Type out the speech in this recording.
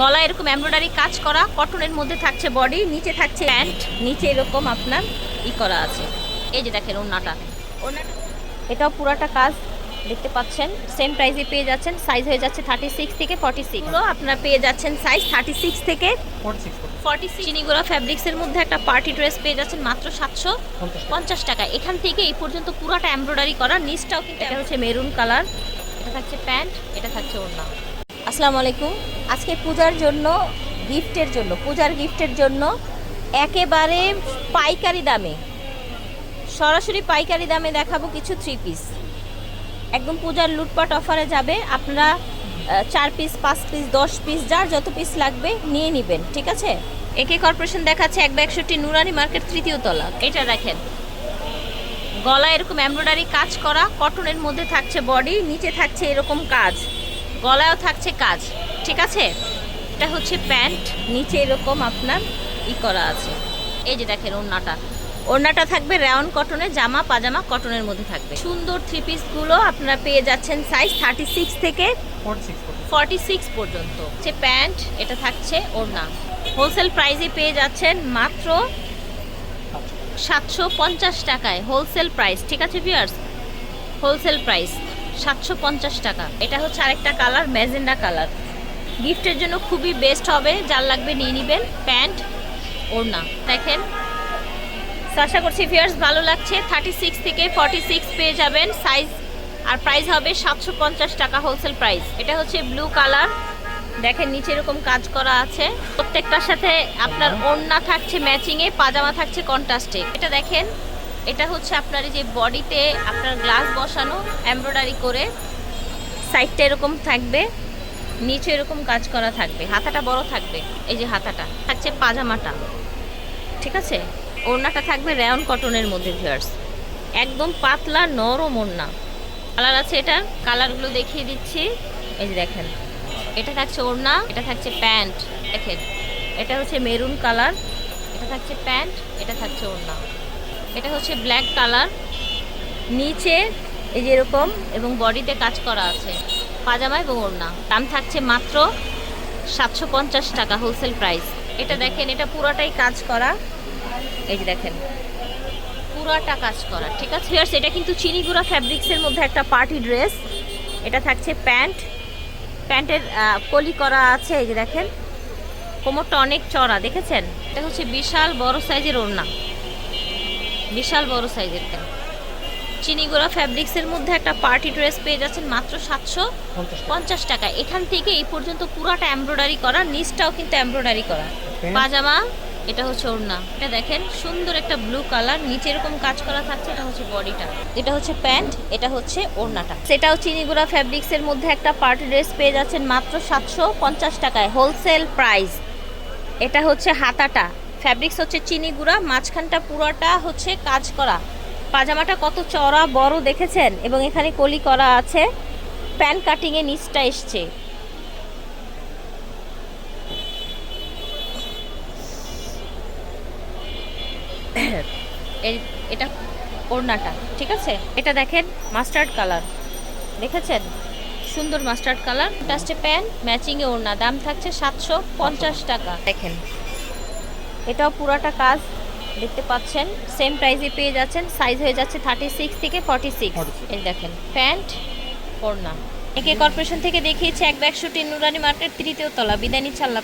গলা এরকম এমব্রয়ডারি কাজ করা কটনের মধ্যে থাকছে বডি নিচে থাকছে প্যান্ট নিচে এরকম আপনার ই করা আছে। এই যে দেখেন ওড়নাটা। ওড়নাটা এটাও পুরাটা কাজ দেখতে পাচ্ছেন সেম প্রাইসে পেয়ে যাচ্ছেন সাইজ হয়ে যাচ্ছে থার্টি সিক্স থেকে ফর্টি সিক্স আপনারা পেয়ে যাচ্ছেন সাইজ থার্টি সিক্স থেকে ফর্টি সিক্স চিনিগুড়া ফ্যাব্রিক্সের মধ্যে একটা পার্টি ড্রেস পেয়ে যাচ্ছেন মাত্র সাতশো পঞ্চাশ টাকা। এখান থেকে এই পর্যন্ত পুরাটা এমব্রয়ডারি করা নিচটাও কিন্তু এটা হচ্ছে মেরুন কালার এটা থাকছে প্যান্ট এটা থাকছে ওড়না। আসসালামু আলাইকুম। আজকে পূজার জন্য গিফটের জন্য, পূজার গিফটের জন্য একেবারে পাইকারি দামে, সরাসরি পাইকারি দামে দেখাবো কিছু থ্রি পিস একদম পূজার লুটপাট অফারে যাবে, আপনারা চার পিস পাঁচ পিস দশ পিস যার যত পিস লাগবে নিয়ে নেবেন, ঠিক আছে? একে কর্পোরেশন দেখাচ্ছে এক একষট্টি নুরানি মার্কেট তৃতীয় তলা, এটা দেখেন। গলা এরকম এমব্রয়ডারি কাজ করা কটনের মধ্যে থাকছে বডি নিচে থাকছে এরকম কাজ, গলায়ও থাকছে কাজ। ঠিক আছে? এটা হচ্ছে প্যান্ট নিচে এরকম আপনার ই করা আছে। এই যে দেখেন ওড়নাটা। ওড়নাটা থাকবে রাউন্ড কটনের জামা পাজামা কটনের মধ্যে থাকবে। সুন্দর থ্রি পিসগুলো আপনারা পেয়ে যাচ্ছেন সাইজ থার্টি সিক্স থেকে ফর্টি সিক্স পর্যন্ত। হচ্ছে প্যান্ট এটা থাকছে ওড়না। হোলসেল প্রাইসে পেয়ে যাচ্ছেন মাত্র সাতশো পঞ্চাশ টাকায়। হোলসেল প্রাইস ঠিক আছে ভিউয়ার্স হোলসেল প্রাইস সাতশো পঞ্চাশ টাকা। এটা হচ্ছে আরেকটা কালার ম্যাজেন্ডা কালার গিফটের জন্য খুবই বেস্ট হবে। যার লাগবে নিয়ে নেবেন। প্যান্ট, ওড়না। দেখেন। আশা করছি ফিয়ার্স ভালো লাগছে। থার্টি সিক্স থেকে ফর্টি সিক্স পেয়ে যাবেন। সাইজ আর প্রাইস হবে সাতশো পঞ্চাশ টাকা হোলসেল প্রাইস এটা হচ্ছে ব্লু কালার দেখেন, নিচে এরকম কাজ করা আছে। প্রত্যেকটার সাথে আপনার ওড়না থাকছে ম্যাচিংয়ে পাজামা থাকছে কন্ট্রাস্টে এটা দেখেন। এটা হচ্ছে আপনার যে বডিতে আপনার গ্লাস বসানো এমব্রয়ডারি করে। সাইডটা এরকম থাকবে। নিচে এরকম কাজ করা থাকবে, হাতাটা বড় থাকবে, এই যে হাতাটা, থাকছে পাজামাটা, ঠিক আছে? ওড়নাটা থাকবে রেয়ন কটনের মধ্যে ভিয়ার্স একদম পাতলা, নরম ওড়না। কালার আছে এটার কালারগুলো দেখিয়ে দিচ্ছি। এই যে দেখেন, এটা থাকছে ওড়না, এটা থাকছে প্যান্ট, দেখেন। এটা হচ্ছে মেরুন কালার, এটা থাকছে প্যান্ট, এটা থাকছে ওড়না। এটা হচ্ছে ব্ল্যাক কালার নিচে এই যে এরকম, এবং বডিতে কাজ করা আছে। পাজামা এবং ওড়না। দাম থাকছে মাত্র সাতশো পঞ্চাশ টাকা হোলসেল প্রাইস এটা দেখেন এটা পুরোটাই কাজ করা। এই যে দেখেন। পুরাটা কাজ করা ঠিক আছে? ভিউয়ার্স এটা কিন্তু চিনিগুড়া ফ্যাব্রিক্সের মধ্যে একটা পার্টি ড্রেস এটা থাকছে প্যান্ট। প্যান্টের কলি করা আছে এই যে দেখেন। কোমরটা অনেক চড়া দেখেছেন? এটা হচ্ছে বিশাল বড় সাইজের ওড়না। বিশাল বড় সাইজের চিনিগুড়া ফ্যাব্রিক্সের মধ্যে একটা পার্টি ড্রেস পেয়ে যাচ্ছেন মাত্র সাতশো পঞ্চাশ টাকা। এখান থেকে এই পর্যন্ত পুরাটা এমব্রয়ডারি করা নিচটাও কিন্তু এমব্রয়ডারি করা। পাজামা এটা হচ্ছে ওড়না। এটা দেখেন সুন্দর একটা ব্লু কালার নিচে এরকম কাজ করা থাকছে এটা হচ্ছে বডিটা। এটা হচ্ছে প্যান্ট এটা হচ্ছে ওড়নাটা। সেটাও চিনিগুড়া ফ্যাব্রিক্সের মধ্যে একটা পার্টি ড্রেস পেয়ে যাচ্ছেন মাত্র সাতশো পঞ্চাশ টাকায়। হোলসেল প্রাইস এটা হচ্ছে হাতাটা। ফ্যাব্রিক্স হচ্ছে চিনিগুড়া মাঝখানটা পুরোটা হচ্ছে কাজ করা। পাজামাটা কত চড়া বড় দেখেছেন? এবং এখানে কলি করা আছে। প্যান কাটিংয়ে নিচটা এসছে। এই এটা ওড়নাটা ঠিক আছে? এটা দেখেন মাস্টার্ড কালার। দেখেছেন? সুন্দর মাস্টার্ড কালার। লাস্টে প্যান ম্যাচিংয়ে ওড়না। দাম থাকছে সাতশো পঞ্চাশ টাকা। দেখেন। এটাও পুরাটা কাজ। দেখতে পাচ্ছেন সেম প্রাইসে পেয়ে যাচ্ছেন সাইজ হয়ে যাচ্ছে থার্টি সিক্স থেকে ফর্টি সিক্স 46 এই দেখেন প্যান্ট ওড়না। একে কর্পোরেশন থেকে দেখিয়েছে এক ব্যাগ শুটিং নুরানি মার্কেট তৃতীয় তলা। বিদায় নিচ্ছে আল্লাহ।